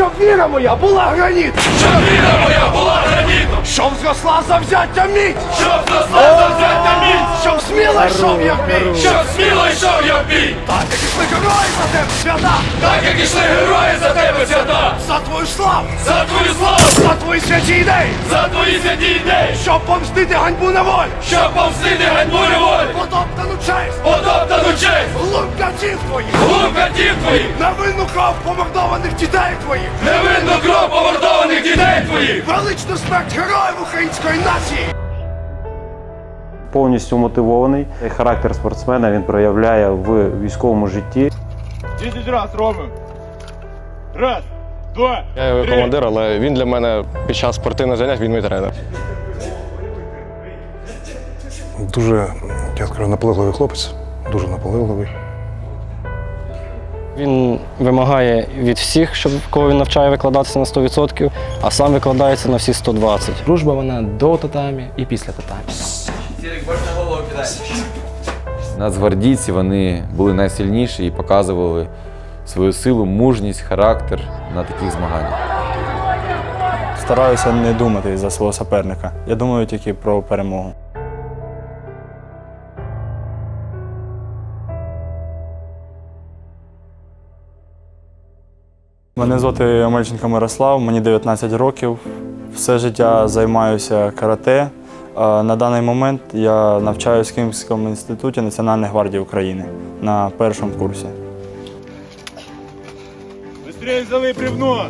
щоб віра моя була граніт, Щоб віра моя була гранітом, щоб зросла завзяття міць, щоб зросла завзяття міць, щоб сміло йшов я в бій. щоб сміло йшов я в бій. Так як ішли герої за тебе, свята, Так як ішли герої за тебе свята, за твою славу, за твою славу, за твої святі ідеї, за твої святі ідеї, щоб помстити ганьбу на волю, щоб помстити ганьбу неволі, потоптану честь, потоптану честь, глупкатів твоїх, глупкатів твоїх, невинну кров помордованих дітей твоїх, невинну кров дітей твоїх. величну смерть героїв української нації. повністю мотивований. Характер спортсмена він проявляє в військовому житті. 10 раз, Рома. Раз, два. Я його командир, але він для мене під час спортивних занять він мій тренер. Дуже, я скажу, наполегливий хлопець, дуже наполегливий. Він вимагає від всіх, щоб кого він навчає викладатися на 100%, а сам викладається на всі 120%. Дружба вона до татамі і після татамі. Нацгвардійці вони були найсильніші і показували свою силу, мужність, характер на таких змаганнях. Стараюся не думати за свого суперника. Я думаю тільки про перемогу. Мене звати Омельченко Мирослав, мені 19 років. Все життя займаюся карате. На даний момент я навчаюся в Київському інституті Національної гвардії України на першому курсі. Зови бревно.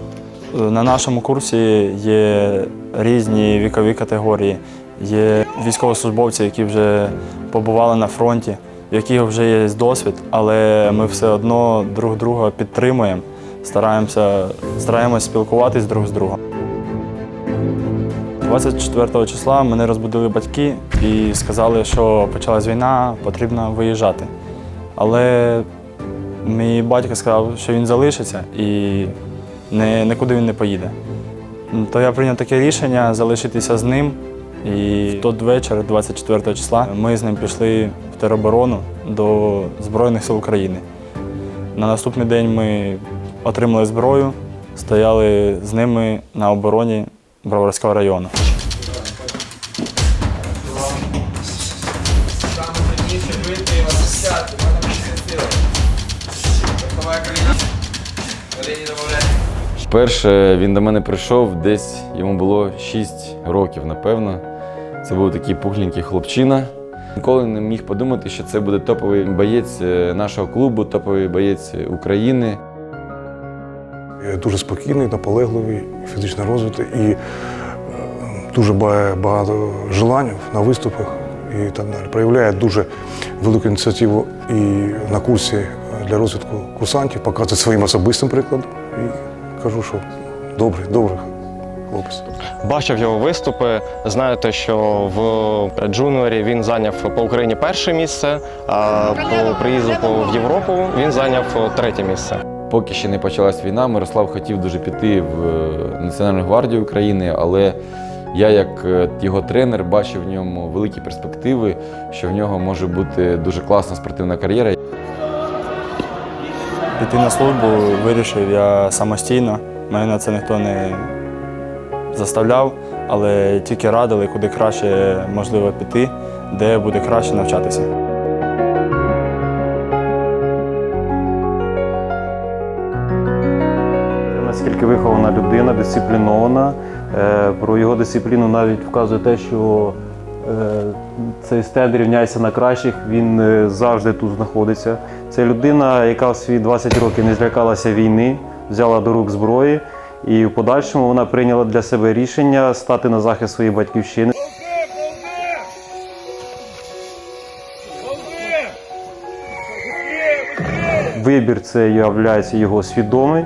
На нашому курсі є різні вікові категорії. Є військовослужбовці, які вже побували на фронті, в яких вже є досвід, але ми все одно друг друга підтримуємо, стараємося, стараємось спілкуватись друг з другом. 24 числа мене розбудили батьки і сказали, що почалась війна, потрібно виїжджати. Але мій батько сказав, що він залишиться і не, нікуди він не поїде. То я прийняв таке рішення залишитися з ним. І в той вечір, 24 числа, ми з ним пішли в тероборону до Збройних сил України. На наступний день ми отримали зброю, стояли з ними на обороні Броварського району. Вперше він до мене прийшов, десь йому було 6 років, напевно. Це був такий пухленький хлопчина. Ніколи не міг подумати, що це буде топовий боєць е, нашого клубу, топовий боєць України. Я Дуже спокійний, наполегливий, фізично розвитий і е, дуже багато желань на виступах і так далі. Проявляє дуже велику ініціативу і на курсі е, для розвитку курсантів, показує своїм особистим прикладом. І кажу, що добрий, добрий хлопець. Бачив його виступи. Знаєте, що в джуніорі він зайняв по Україні перше місце, а по приїзду в Європу він зайняв третє місце. Поки ще не почалась війна, Мирослав хотів дуже піти в е, Національну гвардію України, але я, як е, його тренер, бачив в ньому великі перспективи, що в нього може бути дуже класна спортивна кар'єра. Піти на службу вирішив я самостійно. Мене на це ніхто не заставляв, але тільки радили, куди краще можливо піти, де буде краще навчатися. Наскільки вихована людина, дисциплінована. Е, Про його дисципліну навіть вказує те, що е, цей стенд рівняється на кращих, він е, завжди тут знаходиться. Це людина, яка в свої 20 років не злякалася війни, взяла до рук зброї, і в подальшому вона прийняла для себе рішення стати на захист своєї батьківщини. Вибір це є його свідомий.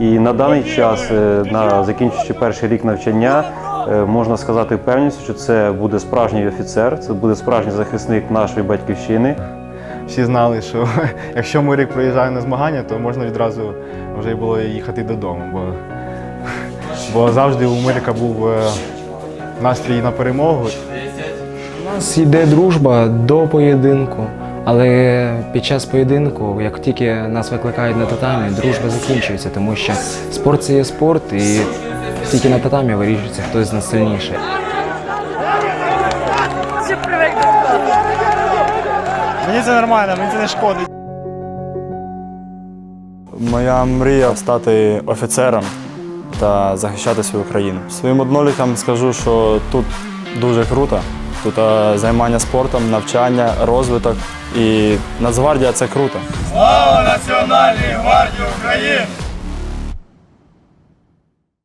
І на даний час, е, на закінчуючи перший рік навчання, е, можна сказати впевненістю, що це буде справжній офіцер, це буде справжній захисник нашої батьківщини. всі знали, що якщо Мурік приїжджає на змагання, то можна відразу вже було їхати додому. Бо, бо завжди у Муріка був е, настрій на перемогу. У нас йде дружба до поєдинку, Але під час поєдинку, як тільки нас викликають на татамі, дружба закінчується, тому що спорт це є спорт, і тільки на татамі вирішується, хто з нас сильніший. Мені це нормально, мені це не шкодить. Моя мрія стати офіцером та захищати свою країну. Своїм одноліткам скажу, що тут дуже круто. Тут е, займання спортом, навчання, розвиток і Нацгвардія це круто. Слава Національній гвардії України!